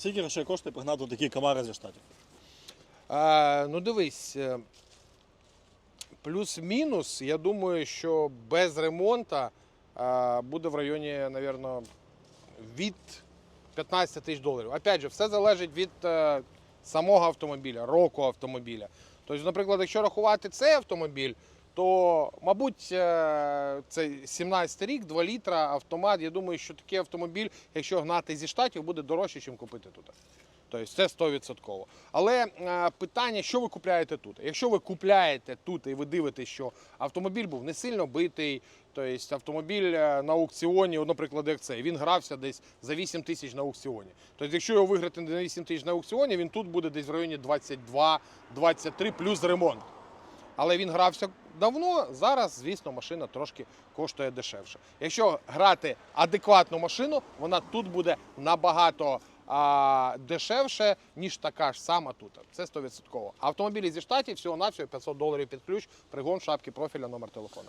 Скільки грошей коштує пригнати такі камари зі штатів? Е, ну дивись, е, плюс-мінус, я думаю, що без ремонту е, буде в районі, напевно, від 15 тисяч доларів. Опять же, все залежить від е, самого автомобіля, року автомобіля. Тобто, наприклад, якщо рахувати цей автомобіль, то, мабуть, е, це 17 рік, 2 літра автомат. Я думаю, що такий автомобіль, якщо гнати зі штатів, буде дорожче, ніж купити тут. Тобто це 100%. Але е, питання, що ви купляєте тут? Якщо ви купляєте тут і ви дивитесь, що автомобіль був не сильно битий, тобто автомобіль е, на аукціоні, наприклад, як цей, він грався десь за 8 тисяч на аукціоні. Тобто, якщо його виграти на 8 тисяч на аукціоні, він тут буде десь в районі 22-23 плюс ремонт. Але він грався давно. Зараз, звісно, машина трошки коштує дешевше. Якщо грати адекватну машину, вона тут буде набагато а, дешевше, ніж така ж сама тут. Це 100%. Автомобілі зі штатів всього навсього 500 доларів під ключ, пригон, шапки профіля, номер телефону.